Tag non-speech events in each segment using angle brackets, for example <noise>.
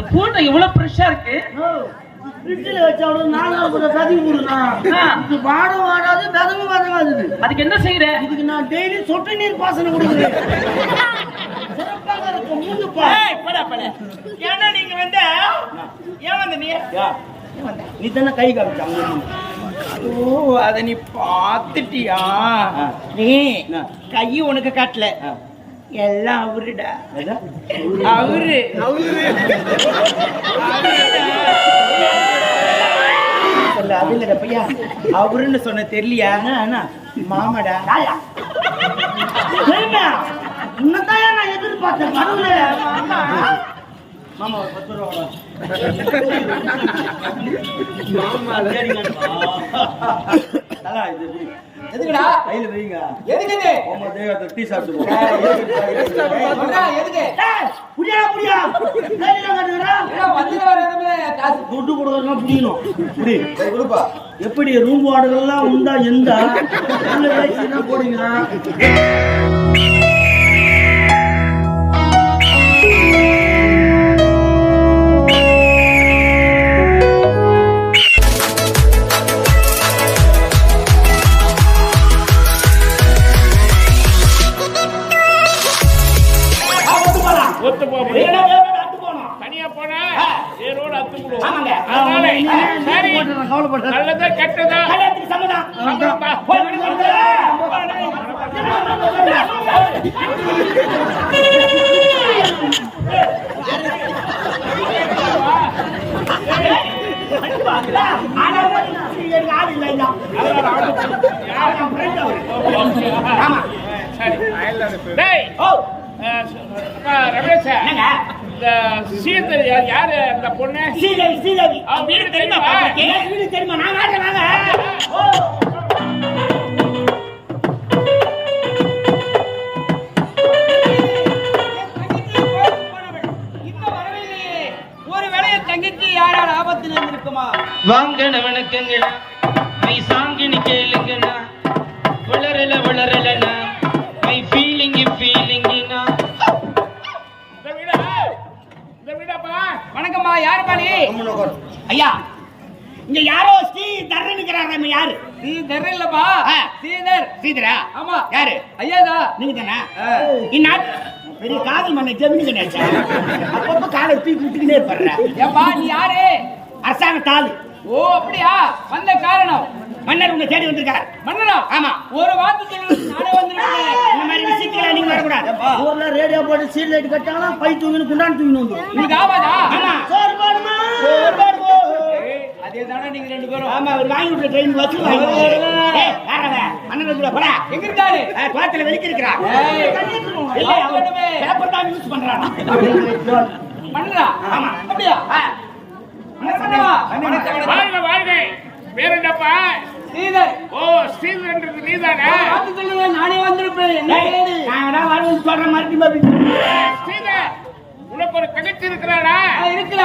இந்த கூட்டம் இவ்வளவு ஃப்ரெஷ்ஷா இருக்கு ஃப்ரிட்ஜில் வச்சா அவ்வளோ நாலாவது கூட. இது வாடம் வாடாது விதமும் விதங்காது அதுக்கு என்ன செய்யற இதுக்கு நான் டெய்லி சொட்டு நீர் பாசனம் கொடுக்குறேன் சிறப்பாக இருக்கும். ஏன்னா நீங்க வந்து ஏன் வந்த நீ நீ தானே கை காமிச்சாங்க ஓ அத நீ பாத்துட்டியா. நீ? கை உனக்கு காட்டல. எல்லாம் அவருடா? அவரு. அவரு. அது இல்லடா பையா. அவருன்னு சொன்ன தெரியலையா? என்ன? மாமாடா. ஏன் நான் எதிர்பார்த்தேன். மாமா. ஒரு பத்து ரூபா கொடு. தலா, இது எப்படி? எதுக்குடா? கையில வைங்க. எதுக்கு இது? டீ சாப்பிட்டு எதுக்கு? இடத்துல காசு. துட்டு கொடுக்கறதுனா புடிக்கணும். புடி. எப்படி ரூம் வாடகை உண்டா எந்த? நல்ல நல்லதா கெட்டதா கல்யாணத்துக்கு சரி. டேய், அஹ், இந்த சீதர் யா- யாரு அந்த பொண்ணு? சீதேவி சீதேவி வீடு தெரியுமா வீடு தெரியுமா? நான் வாங்க இருந்திருக்குமா வாங்கன வணக்கங்கண்ணா மை சாங்கினி கேளுங்கண்ணா வளரல வளரலண்ணா வணக்கம்மா யாரு பாலி ஐயா இங்க யாரோ ஸ்ரீ தர்றனுக்கிறாங்க யாரு? ஸ்ரீ தர் இல்லப்பா ஸ்ரீதர். ஸ்ரீதரா? ஆமா. யாரு? ஐயாதா. நீங்க தானே பெரிய காதல் மண்ணை ஜெமினி கணேசா அப்பப்ப காலை தூக்கி விட்டுக்கிட்டே இருப்பாரு ஏப்பா நீ யாரு? அரசாங்க தாலு. ஓ அப்படியா? வந்த காரணம்? மன்னர் உங்க தேடி வந்திருக்கார். மன்னரா? ஆமா. ஒரு வார்த்தை சொல்லி நானே வந்திருக்கேன். இந்த மாதிரி விஷயத்துல நீங்க வரக்கூடாது. ஊர்ல ரேடியோ போட்டு சீல் லைட் கட்டாங்கன்னா பை தூங்கின்னு குண்டான் தூங்கின்னு வந்து நீங்க ஆவாதா? ஆமா. சோறு போடுமா? அதே தானே நீங்க ரெண்டு பேரும். ஆமா அவர் வாங்கி விட்ட ட்ரெயின் வச்சு வாங்கி ஏய்? அண்ணன் வந்து போடா. எங்க இருக்காரு? குளத்துல வெளிக்க இருக்கிறான். இல்லை, அவன் பேப்பர் தான் யூஸ் பண்றான். மன்னரா? ஆமா. அப்படியா? மன்னரா வாழ்க வாழ்க பேர் என்னப்பா ஸ்ரீதர் ஓ ஸ்ரீதர்ன்றது நீதானே பார்த்து சொல்லுங்க நானே வந்திருப்பேன் என்ன? நான் வரணும்னு சொல்ற மாதிரி. ஸ்ரீதர் உனக்கு ஒரு தங்கச்சி இருக்கிறாடா ஆ, இருக்கிற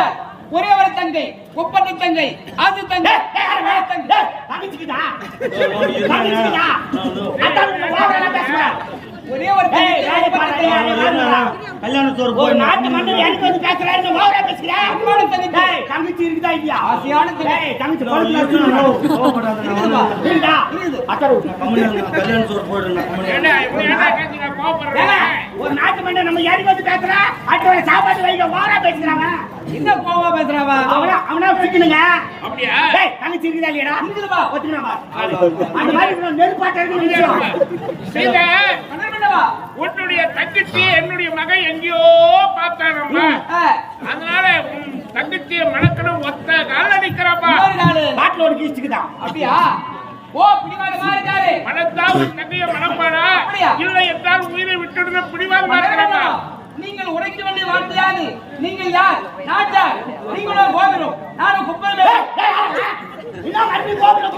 ஒரே ஒரு தங்கை ஒப்பந்த தங்கை அது தங்கை தங்கை தங்கச்சிக்குதா? தங்கச்சிக்குதா? அதான் பேசுறேன். ஒரே ஒரு கல்யாணத்தோர் நாட்டு மன்னர் எனக்கு வந்து பேசுறாரு தங்கச்சி. தங்கச்சி இருக்குதா இல்லையா? ஆசையான தங்கச்சி. கல்யாணத்தோர் என்ன என்ன கேட்டீங்க ஏங்க, கோபப்படுறேன் ஒரு நாட்டு மன்னர் நம்ம யாருக்கு வந்து பேசுறா? அடுத்த சாப்பாடு வைக்க வாரா பேசுறாங்க என்ன கோவமா பேசுறாவா அவனா? அவனா சிக்கனுங்க. அப்படியா? டேய் தங்கச்சி இருக்குதா இல்லையாடா? இருக்குதுப்பா. அந்த மாதிரி நெருப்பாட்ட. உன்னுடைய தங்கச்சி என்னுடைய மகன் எங்கேயோ பார்த்தானம்மா. அதனால உன் தங்கச்சிய மணக்கணும் ஒத்த கால நிக்கிறப்பா. பாட்டில் ஒரு கீச்சுக்குதான் அப்படியா? ஓ பிடிவாதமா இருக்காரு. மனத்தால் உன் தங்கைய மணப்பாடா? இல்லை என்றால் உயிரை விட்டுடுன பிடிவாதமா இருக்கிறப்பா. நீங்கள் உடைக்க வேண்டிய வார்த்தையாது நீங்கள் யார்? நாட்டார் நீங்களும் கோபுரம். நானும் குப்பை என்ன மறுபடியும் கோபுரம்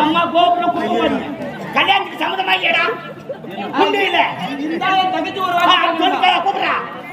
அம்மா கோபுரம் குடும்பம் கல்யாணத்துக்கு சம்மதமா இல்லையடா இல்ல ஒரு கூப்பிடுறா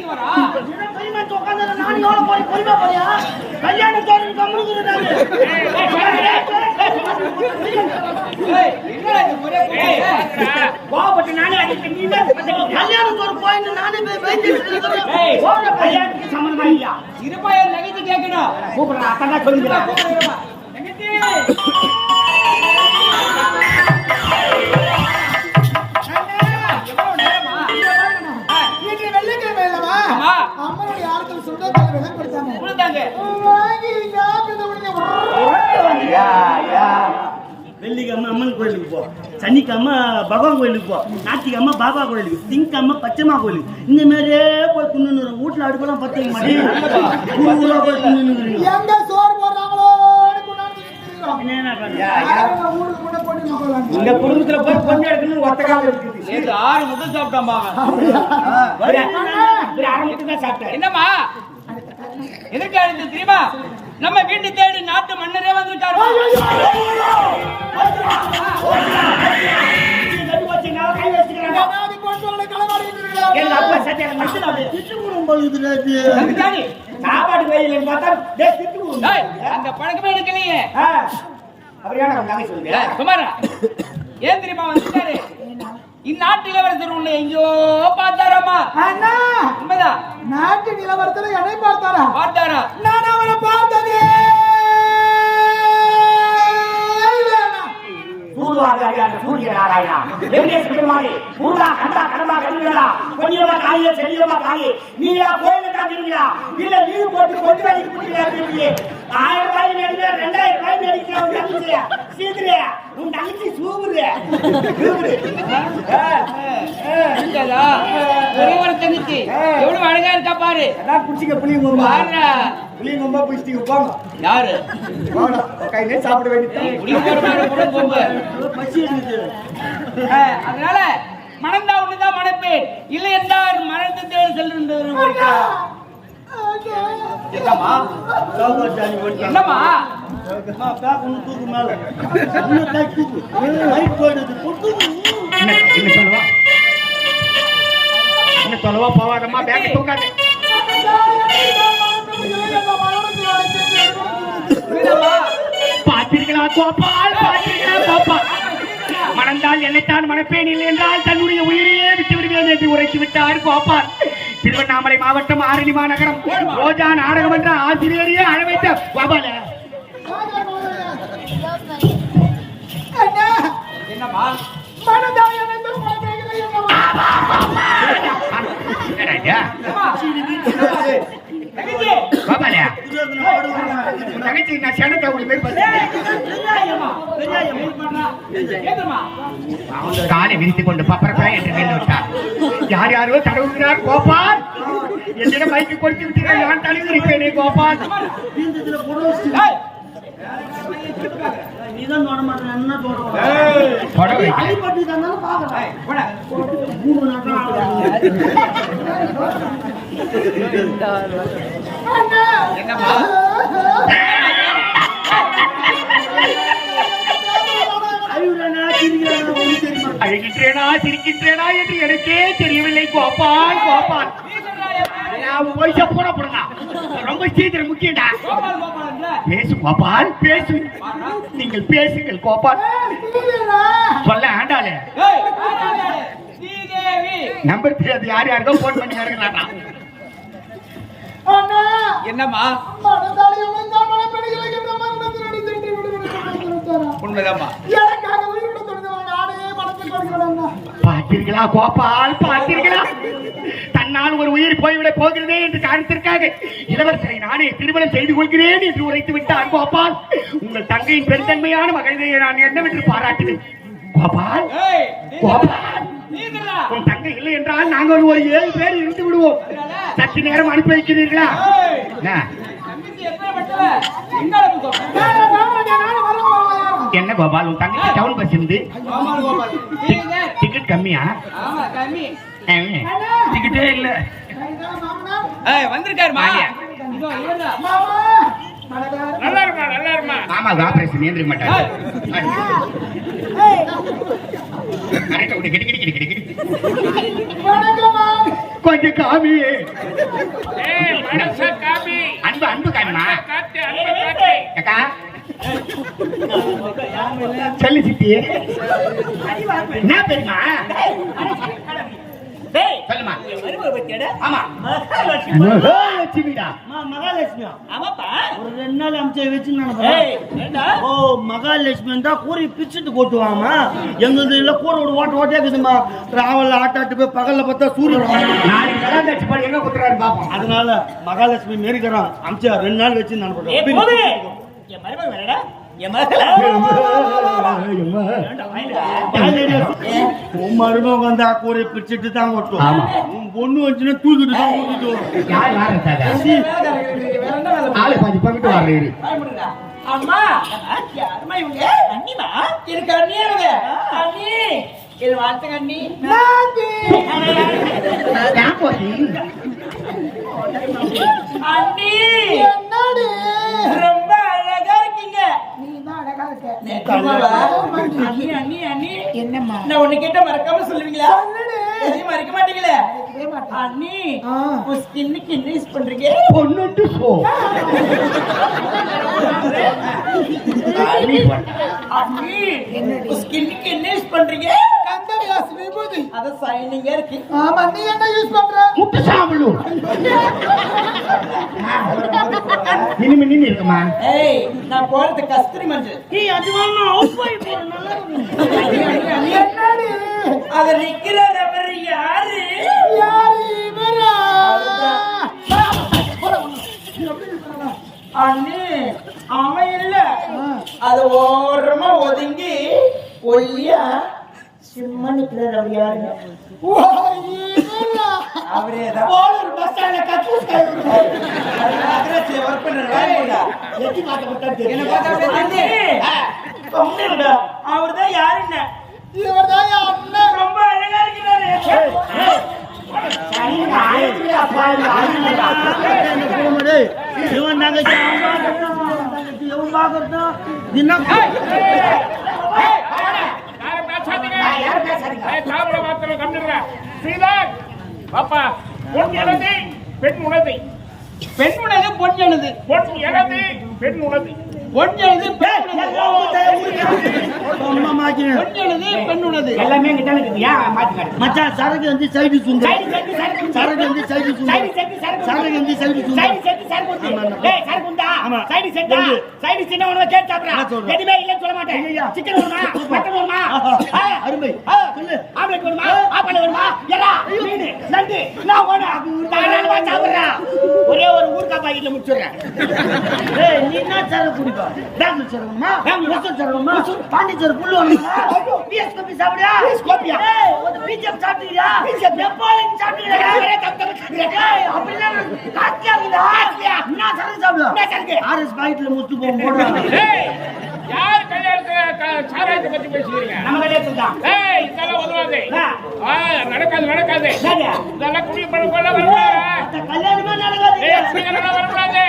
கோபம் வர போய் போய் எடுத்து போய் எடுத்து அந்தமா சண்டைக்கு வரா கைமாச்சு உட்காந்து நான் எவ்வளவு போய் பொறுமையா போறியா ஒரே ஏய், கோபம் கோபப்பட்டு நானே அடிப்பேன், நீ போயிட்டு நானே கல்யாணத்துக்கு இல்லையா இருப்பா என் தங்கச்சி கேட்கணும் கூப்பிடுறா அதான் சொல்லுங்க அம்மனுடைய ஆட்கள் வெள்ளிக்கிழமை அம்மன் கோயிலுக்கு போ. சனிக்கிழமை பகவான் கோயிலுக்கு போ. ஞாயிற்றுக்கிழமை பாபா கோயிலுக்கு. திங்கக்கிழமை பச்சைமா கோயிலுக்கு. இந்த மாதிரியே போய் துண்ணு வீட்டுல அடுப்பெல்லாம் பத்த மாட்டேன். போய் துண்ணு இந்த குடும்பத்துல போய் பொண்ணு எடுக்கணும் ஒத்த காலம் இருக்குது. ஆறு முட்டை சாப்பிட்டாம்பா ஒரு ஒரு அரை தான் சாப்பிட்டேன். என்னம்மா? எதுக்கு அழைத்து தெரியுமா? நம்ம வீட்டு தேடி நாட்டு மன்னரே வந்து விட்டாரு கட்டு வச்சு நான் கை வச்சுக்கிறேன் அதாவது கொண்டு களவாடிட்டு எங்க அப்பா சாப்பாடு பார்த்தா டேய் திட்டு அந்த பழக்கமே எனக்கு சொல்லுங்க ஏய், குமாரா ஏன் தெரியுமா வந்துட்டாரு? இந்நாட்டு இளவரசர் உன்னை எங்கேயோ பார்த்தாராமா? உண்மைதான். நாட்டு நிலவரத்துல என்னை பார்த்தாரா? பார்த்தாரா? நான் அவனை சூதுவாக அறியாத சூரிய நாராயணா. கண்டா கடமா கருவிகளா கொஞ்சமா காயே செல்லியமா காயே நீயா கோயிலுக்கு தான் இல்ல லீவு போட்டு கொண்டு வேலைக்கு பிடிக்கிறா திரும்பியே ஆயிரம் ரூபாய் நடிக்கிற ரெண்டாயிரம் ரூபாய் நடிக்கிற உன் சீக்கிரியா? உன் தங்கச்சி ஒரு தங்கச்சி. எவ்வளவு அழகா இருக்கா பாரு. அதான் குடிச்சிக்க புளியும் பாருடா புளியும் கொம்பா பிடிச்சிக்க போங்க யாரு? கையிலே சாப்பிட வேண்டியது அதனால மணந்தா ஒண்ணுதான் மணப்பேன். இல்லை என்றால் மணந்து தேடி செல்கின்றது என்னம்மா? என்னம்மா? போவாதம்மா தூக்காது கோபால் கோபால் மணந்தால் என்னைத்தான் மணப்பேன் இல்லை என்றால் தன்னுடைய உயிரையே விட்டு விடுவேன் என்று உரைத்து விட்டார் கோபால் திருவண்ணாமலை மாவட்டம் ஆரணி மாநகரம். ரோஜா நாடகம் என்ற ஆசிரியரையே அழ வைத்த கோபால என்னம்மா. தங்கச்சி நான் செனத்தை உங்களுக்கு போய் பார்த்தேன். காலை விரித்து கொண்டு பப்பரப்பா என்று நின்று விட்டார் யார் யாரோ தடவுகிறார் கோபால்? என்னிடம் மைக்கு கொடுத்து விட்டீர்கள் நான் தழுவிருப்பேனே கோபால். ஏய், நீதான் தொட மாட்டேன், என்ன தொடுறோம்? புடவை. அடிபட்டு தானே பாக்குறேன். மூணு நாட்கள். என்னம்மா. அழுகின்றேனா சிரிக்கின்றேனா என்று எனக்கே தெரியவில்லை கோபால் கோபால் நீ வயசா போடுங்க ரொம்ப சீக்கிரம் கோபால்ன்ற. பேசு கோபால் பேசு நீங்கள் பேசுங்கள் கோபால் சொல்ல ஆண்டாளே. நம்பர் தெரியாது யார் யாருக்கோ போன் பண்ணி இறங்குறாங்க என்னம்மா உண்மைதாம்மா பார்த்தீர்களா கோபால்? பார்த்தீர்களா தன்னால் ஒரு உயிர் போய்விட போகிறதே என்று காரணத்திற்காக இளவரசரை நானே திருமணம் செய்து கொள்கிறேன் என்று உரைத்து விட்டார் கோபால். உங்கள் தங்கையின் பெருந்தன்மையான மகளிரை நான் என்னவென்று பாராட்டுவேன் கோபால்? கோபால். உன் தங்கை இல்லை என்றால் நாங்கள் ஒரு ஏழு பேர் இருந்து விடுவோம். சற்று நேரம் அனுப்பி வைக்கிறீர்களா? ஏய், என்ன? என்ன கோபால் உன் தங்கச்சி டவுன் பஸ் இருந்து டிக்கெட் கம்மியா? ஆமா கம்மி. டிக்கெட்டே இல்ல. இதோ இவர்தான். நல்லா இருமா நல்லா இருமா. மாமா ஆபரேஷன் ஏந்திர மாட்டாரு. கரெக்டா விடு, கிடு, கிடு, கிடு, கிடு, கிடு. கொஞ்சம் காமி. ஏய் மனச காமி. அன்பு அன்பு காமிமா அக்கா சொல்லு சித்தி. என்ன ஓ மகாலட்சுமி இருந்தா கூறி பிச்சுட்டு கொட்டுவாங்க எங்களுக்கு இல்ல ஒரு ஓட்ட ஓட்டே இருக்குதுமா ராவல்ல ஆட்டாட்டு போய் பகல்ல பார்த்தா சூரியன் அதனால மகாலட்சுமி மேரிக்கிறான் அமிச்சா ரெண்டு நாள் வச்சு நான் மருமக வந்தா கூரை பிரிச்சுட்டு தான் கொட்டும் ஆமா. உன் பொண்ணு வந்துச்சுன்னா தூக்கிட்டு தான் கூட்டிட்டு வரும் யார் யார் இருக்காங்க? வேற என்ன வேலை ஆளு பாதி பங்கிட்டு வர்றீரு பயப்படுறா அம்மா யாருமா இவங்க? அண்ணிமா? எனக்கு அண்ணி இவங்க. அண்ணி. இது வாழ்த்துங்க அண்ணி. அண்ணி. ரொம்ப அழகா இருக்கீங்க நிஜமாவா? அண்ணி அண்ணி அண்ணி. என்னம்மா? நான் ஒண்ணு கேட்ட மறக்காம சொல்லுவீங்களா? எதையும் மறக்க மாட்டீங்களே? அண்ணி உன் ஸ்கின்னுக்கு என்ன யூஸ் பண்றீங்க? பொண்ணுண்டு போ. அண்ணி உன் ஸ்கின்னுக்கு என்ன யூஸ் பண்றீங்க? அத சைனிங்கா இருக்கு. முட்டு சாம்பலும் இனிமே நின்று இருக்குமா? ஏய் நான் போறது கஸ்தூரி மஞ்சள். ஏய் அது வாங்க அவுட் போய் போறேன் நல்லா அண்ணி. அத நிக்கிற நபர் யாரு அண்ணி அவன் இல்ல. அத ஓரமா ஒதுங்கி ஒல்லியா சும்மா நிக்கிறார் அவர் யாருங்க அவரே தான் போலூர் பஸ் ஸ்டாண்ட்ல கக்கூஸ் ஒர்க் பண்றாரு என்ன பார்த்தா அப்படியே தெரியுது? அவர்தான் யாருன்னு ரொம்ப அழகா இருக்கிறாரு இவன் தங்கச்சி அவன் பார்க்கறதும், அவன் தங்கச்சி இவன் பார்க்கறதும். இது என்ன யாரும் பேசாதீங்க ஏய், சாப்பிட மாத்திரம் கம்மிடுற ஸ்ரீதர் பாப்பா பொன் எனது பெண் உனது பெண் உணவு பொன் எழுது. பொன் எனது பெண் உனது பொன் எழுது பெண் உணவு. அம்மா மாக்கினேன். பொன் எழுது பெண் உணவு எல்லாமே கிட்ட மச்சான் சரக்கு வந்து சைடு சுந்தர் சரக்கு வந்து சைடு சுந்தர் சரக்கு வந்து சைடு சுந்தர் ஆமா. தெரியுது. என்ன சொல்ற? ஐயா. ஆஹா. அருமை. சொல்லு. ஒரே ஒரு ஊர்க்கா பாக்கெட்ல முடிச்சிடுறேன். ஏய், நீ என்ன சரக்கு குடிப்பா? பெங்களூர் சரக்குமா? ஒசூர் சரக்குமா? பாண்டிச்சேரி புல்லு வேணுமா? BSKP <laughs> சாப்பிடுறியா? ஏய், ஒரு BJP சாப்பிட்டுக்கிறியா? எப்போ நீ சாப்பிட்டுக்கிறியா? ஏய், அப்படின்னா காஸ்ட்லியா இருக்குதா? என்ன சரக்கு சாப்பிடுவ? RS பாக்கெட்ல முத்து போகும் <laughs> போடுறாங்க. ஏய் யார் கல்யாணத்துல க- சாராயத்தை பத்தி பேசுறீங்க நம்ம கல்யாணத்துக்கு தான் ஏய் இதெல்லாம் உதவாது ஆ. ஆ, நடக்காது நடக்காது? இதெல்லாம் குடி வரக்கூடாது இந்த கல்யாணமே நடக்காது ஏய் சீக்கிரம் வரக்கூடாது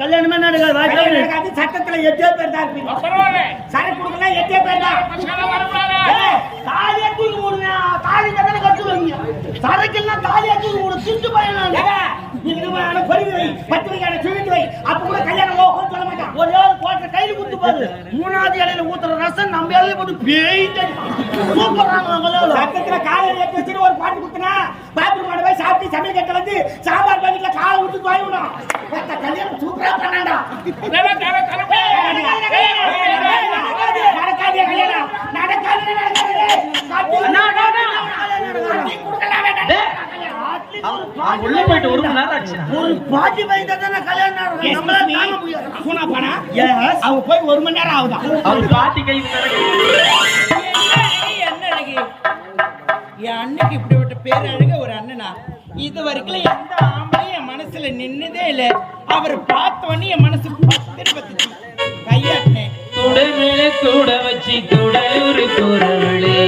கல்யாணமே நடக்காது இல்லை. நடக்காது, சட்டத்துல எத்தே பேர் தான் இருப்பீங்க. சரக்கு கொடுக்கலாம் எத்தே பேர் தான். தாலியை தூக்கி போடுங்க. தாலி தானே கட்டுவீங்க. சரக்கெல்லாம் தாலியை தூக்கி போடு. திட்டு பையன் நீங்க பொறுக்கி வை, பத்து வைக்கான சுழித்து வை, அப்ப கூட கல்யாணம் ஓஹோன்னு சொல்ல மாட்டான். ஒரே ஒரு குவாட்டர் கையில குத்து பாரு மூணாவது இலையில ஊத்துற ரசம் நம்ம இலையில போட்டு பேய்ட்டு சூப்பராங்க நம்மளால சட்டத்துல காலை எடுத்து வச்சுட்டு ஒரு பாட்டு குத்துனா, பாத்ரூம் ஆண்ட போய் சாப்பிட்டு சமையல் கட்டுல வந்து சாம்பார் பாக்கெட்ல காலை விட்டு போயிடணும். மத்த கல்யாணம் சூப்பரா பண்ணாண்டா. நடக்காது கல்யாணம். நடக்காது, நடக்காது. உள்ள போயிட்டு ஒரு மணி நேரம் ஆச்சு ஒரு பாட்டி பையன் தானே கல்யாணம் நம்மளால தாங்க முடியாது. பானா? அவங்க போய் ஒரு மணி நேரம் ஆகுதா அவர் பாட்டி கை என்ன அழகி என் அண்ணுக்கு இப்படிப்பட்ட பேர் அழக ஒரு அண்ணனா இது வரைக்கும் எந்த ஆம்பளையும் என் மனசுல நின்னதே இல்ல அவர் பார்த்த உடனே என் மனசு பத்து பத்து கையாட்டினேன் துடமிழ கூட வச்சு துடலூர் குரவளே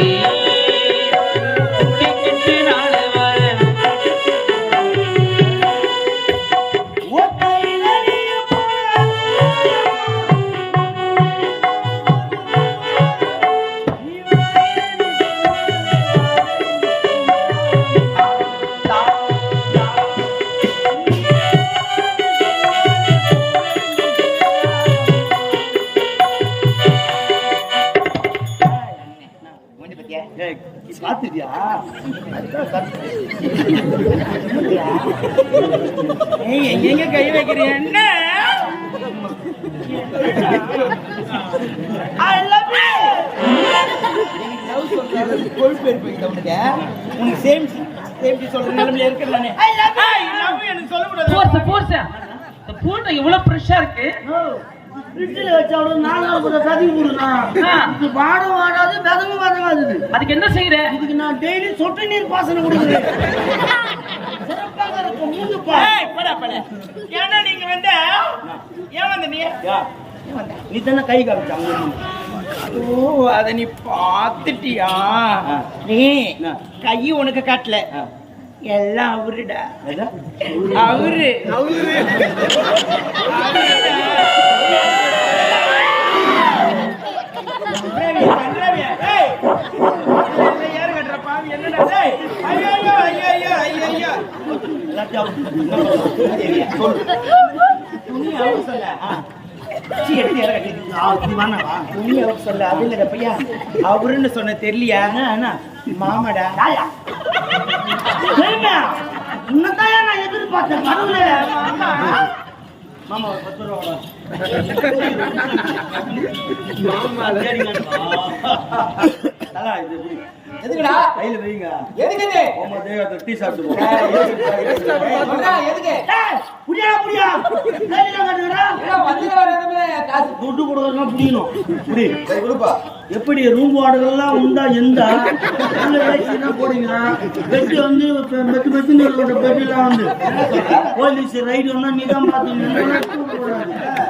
பாத்துட்டியா? எங்கெங்க கை வைக்கிறீங்க? என்ன? உனக்கு. உனக்கு சேம் சேஃப்டி சொல்ற நிலைமையில இருக்கிற நானே. ஐ லவ் எனக்கு சொல்ல கூடாது போர்ஸ் போர்ஸ் இந்த பூட்டை இவ்வளவு ஃப்ரெஷ்ஷா இருக்கு. ஃப்ரிட்ஜில் வச்சா அவ்வளவு நாளாக கூட கதி போடுனா ஆ. இது வாடம் வாடாது விதங்கும் விதங்காது இது. அதுக்கு என்ன செய்யற? இதுக்கு நான் டெய்லி சொட்டு நீர் பாசனம் கொடுக்குறேன். சிறப்பாக இருக்கும். மூணு பா. ஏய் போடா போடா. ஏன்னா நீங்க வந்து? ஏன் வந்த நீ? நீ தானே கை காமிச்சாங்க ஓ அத நீ பாத்துட்டியா நீ கை உனக்கு காட்டல. எல்லாம் அவருடா. அவரு. அவரு. துணி அவர் சொல்ல அவர் சொல்ல பையா அவருன்னு சொன்ன தெரியலையா என்ன மாமாடா உன்னதான் நான் எதிர்பார்த்தேன் கடவுளே மாமா பத்து ரூபா தலா, இது எதுக்குடா கையில வைங்க எதுக்கு இது ஆமா தேவத்தை டீ சாப்பிட்டு எதுக்கு கையில காட்டுகிறா துட்டு கொடுக்கறதுனா புரியணும் கொடுப்பா எப்படி ரூம் வாடகைலாம் உண்டா ஏசினா போடுங்களா பெட்டு வந்து மெத்து மெத்துன்னு இருக்கிற பெட்டுலாம் வந்து போலீஸ் ரைடு வந்தா நீ தான் பார்த்துக்கணும்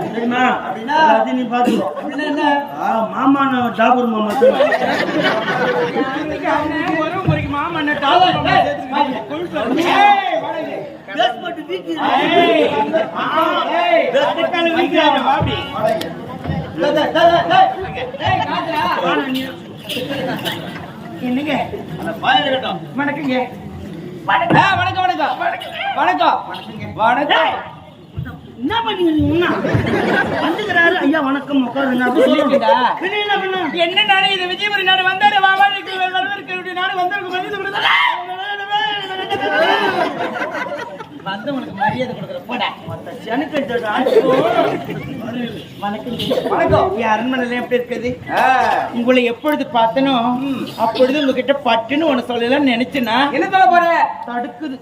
தெரியுமா அது நீ பார்த்துக்கோ ஆ, மாமா டாபர் மாமா தான். ஒரு முறைக்கு மாமா என்ன டாலர் மாமா பேஸ்மெண்ட் வீக்கு. என்னங்க அந்த பாயம் இருக்கட்டும். வணக்கங்க வணக்கம் வணக்கம் வணக்கம் வணக்கம் வணக்கம் என்ன பண்ணீங்க? வந்துக்கிறாரு. ஐயா வணக்கம். உட்காருங்க. என்ன நாடு இது? விஜயபுரி நாடு வந்தாரு. வாவாளுக்கு வரவேற்க நாடு வந்தவருக்கு கொடுத்தா வந்தவனுக்கு மரியாதை கொடுக்குற போடா. அரண்மனையில எப்படி இருக்குது? உங்களை எப்பொழுது பார்த்தனோ அப்பொழுது உங்ககிட்ட பட்டுன்னு ஒண்ணு சொல்லலாம்னு நினைச்சேனா என்ன சொல்ல போற? தடுக்குது.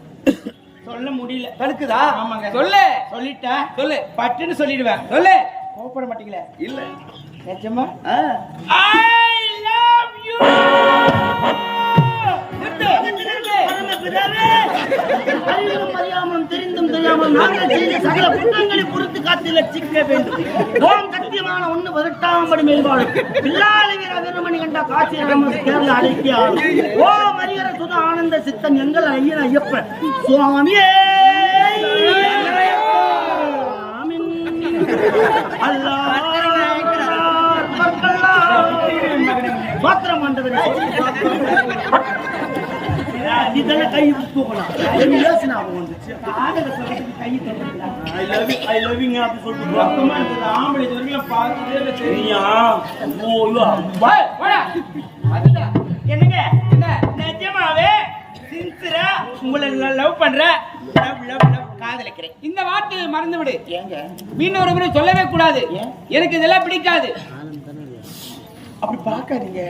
சொல்ல முடியல. தடுக்குதா? ஆமாங்க. சொல்லு. சொல்லிட்டா சொல்லு. பட்டுன்னு சொல்லிடுவேன். சொல்லு. கோபப்பட மாட்டீங்களே? இல்ல. நிஜமா? ஐ லவ் யூ அறிந்தும் தெரிந்தும் தெரியாமல் நாங்கள் செய்த சகல குற்றங்களை பொறுத்து காத்து ரட்சிக்க வேண்டும். ஓம் ஒண்ணு வருட்டாம்படி மேல்பாடு. பில்லாளி வீர வீரமணி கண்ட கேரள அடக்கிய ஆள். ஆனந்த சித்தன் எங்கள் ஐயன் ஐயப்பன் சுவாமியே பாத்திரம் ஆண்டவரே இதெல்லாம் கை தூக்கலாம் என்ன யோசனை ஆகும் வந்துச்சு I love you I love you அப்படி சொல்லிட்டு ஆம்பளை இது வரைக்கும் பார்த்ததே இல்லை தெரியும் சரியா ஓ ஐயோ போய், போடா. அதுதான். உங்களை லவ் பண்ற லவ் லவ் லவ் காதலிக்கிறேன். இந்த வார்த்தையை மறந்து விடு ஏங்க? இன்னொரு முறை சொல்லவே கூடாது. எனக்கு இதெல்லாம் பிடிக்காது. அப்படி பார்க்காதீங்க.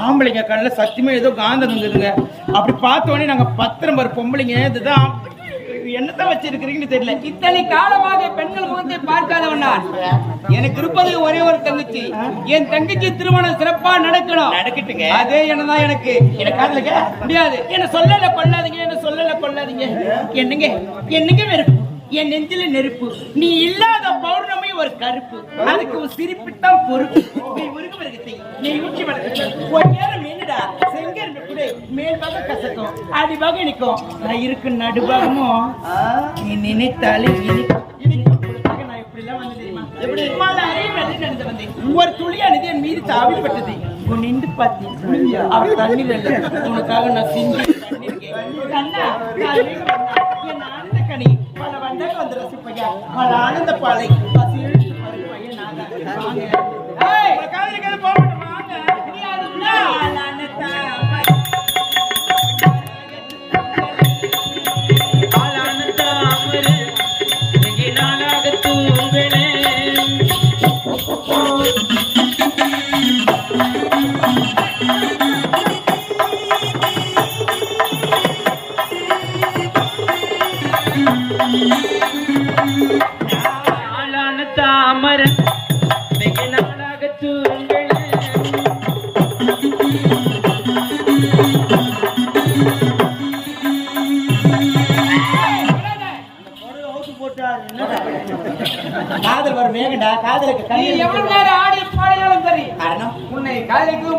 ஆம்பளைங்க கண்ணில் சத்தியமா ஏதோ காந்தம் இருந்ததுங்க அப்படி பார்த்த உடனே நாங்க பத்திரம் பாரு பொம்பளைங்க இதுதான். என்னத்தான் வச்சிருக்கிறீங்கன்னு தெரியல. இத்தனை காலமாக பெண்கள் முகத்தை பார்க்காதவன் நான் எனக்கு இருப்பது ஒரே ஒரு தங்கச்சி. என் தங்கச்சி திருமணம் சிறப்பா நடக்கணும். நடக்கட்டுங்க. அதே என்னதான் எனக்கு. எனக்கு முடியாது. என்ன சொல்லல கொள்ளாதீங்க. என்ன சொல்லல கொள்ளாதீங்க. என்னங்க? என்னங்க வெறுப்பு? என் நெஞ்சில நெருப்பு. நீ இல்லாத பௌர்ணமி ஒரு கருப்பு. அதுக்கு ஒரு சிரிப்பு தான் பொறுப்பு. நீ உருகு வருகத்தை நீ ஊற்றி வளர்க்க ஒரு நேரம் மேல் பாகம் கசக்கும் அடி பாகம் நிற்கும். நான் இருக்கு நடுபாகமும் நீ நினைத்தாலே ஒரு துளியானது என் மீது தாவிப்பட்டது உன் நின்று பார்த்தி அவர் தண்ணீர் உனக்காக நான் சிந்தி. என் ஆனந்த கனி பல வண்டக வந்து ரசிப்பையா? பல ஆனந்த பாலை. வாங்க. போக மாட்டோம், Thank you.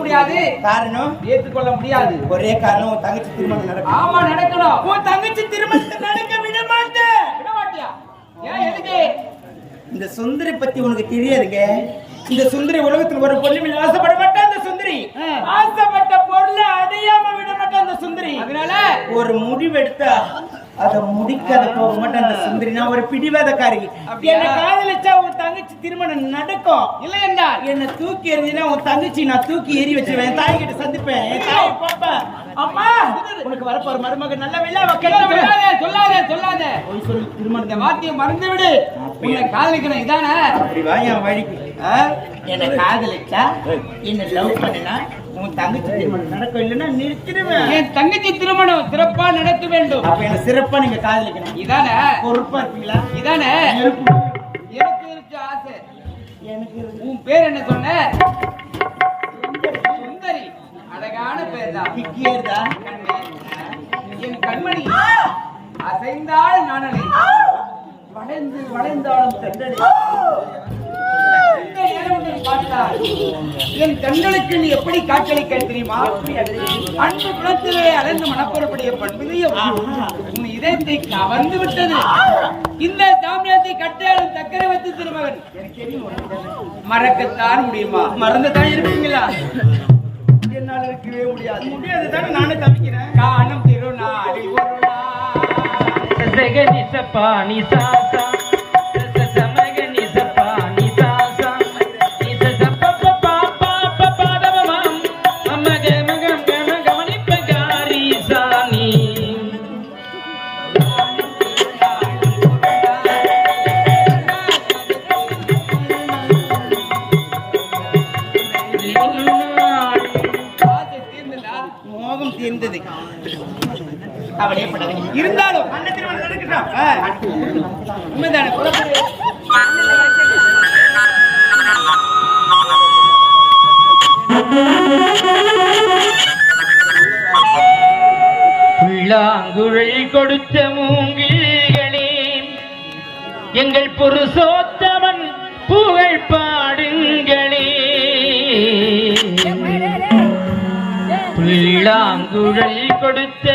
முடியாது. காரணம் ஏற்றுக்கொள்ள முடியாது. ஒரே காரணம் உன் தங்கச்சி திருமணம் நடக்கும் ஆமா நடக்கணும். உன் தங்கச்சி திருமணத்தை நடக்க விட மாட்டேன். விட மாட்டியா ஏன் எதுக்கு? இந்த சுந்தரி பத்தி உனக்கு தெரியாதுங்க. இந்த சுந்தரி உலகத்தில் ஒரு பொண்ணு ஆசைப்பட மாட்டா அந்த சுந்தரி? ஆசைப்பட்ட பொருளை அடையாம விட மாட்டா அந்த சுந்தரி. அதனால? ஒரு முடிவெடுத்தா அதை முடிக்காத போக மாட்டேன் அந்த சுந்தரி நான் ஒரு பிடிவாதக்காரி? என்ன காதலிச்சா உன் தங்கச்சி திருமணம் நடக்கும். இல்லை என்றா என்ன தூக்கி எறிஞ்சினா உன் தங்கச்சி நான் தூக்கி எறி வச்சிருவேன். என் தாய் கிட்ட சந்திப்பேன். என் தாய் பாப்பேன் அம்மா! உனக்கு வரப்போற மருமக நல்ல வெள்ளா சொல்லாதே சொல்லாதே சொல்லாதே சொல்லு திருமணத்தை இந்த வார்த்தையை மறந்து விடு உன்னை காதலிக்கணும் இதானே? அப்படி வா என் வழிக்கு ஆ? என்னை காதலிச்சா? என்ன லவ் பண்ணினா உன் தங்கச்சி திருமணம் நடக்கும் இல்லைன்னா நிறுத்திடுவேன். என் தங்கச்சி திருமணம் சிறப்பா நடக்க வேண்டும். அப்ப என்ன சிறப்பா நீங்க காதலிக்கணும். இதானே? பொறுப்பா இருக்கீங்களா? இதானே. எனக்கு இருக்கு. ஆசை. எனக்கு உன் பேர் என்ன சொன்ன? அழகான பேர் தான் பிக்கியதா என் கண்மணி அசைந்தால் வளைந்து வளைந்தாலும் தண்டனை பார்த்தால் என் கண்களுக்கு நீ எப்படி காட்சியளிக்க தெரியுமா? அன்பு குணத்திலே அலைந்து மனப்புறப்படைய பண்புதையும் உன் இதயத்தை கவர்ந்து விட்டது. இந்த சாமியாத்தை கட்டாலும் சக்கரவர்த்தி திருமகன். மறக்கத்தான் முடியுமா? மறந்து தான் இருப்பீங்களா? என்னால இருக்கவே முடியாது. முடியாது தானே நானே தவிக்கிறேன் காணும் திருநாளில் ஒரு நாள். சக நிசப்பா நிசாசா அவளே படாதீங்க இருந்தாலும் உண்மைதானே. புல்லாங்குழல் கொடுத்த மூங்கில்களே எங்கள் புருஷோத்தமன் புகழ் பாடுங்களே. புல்லாங்குழல் கொடுத்த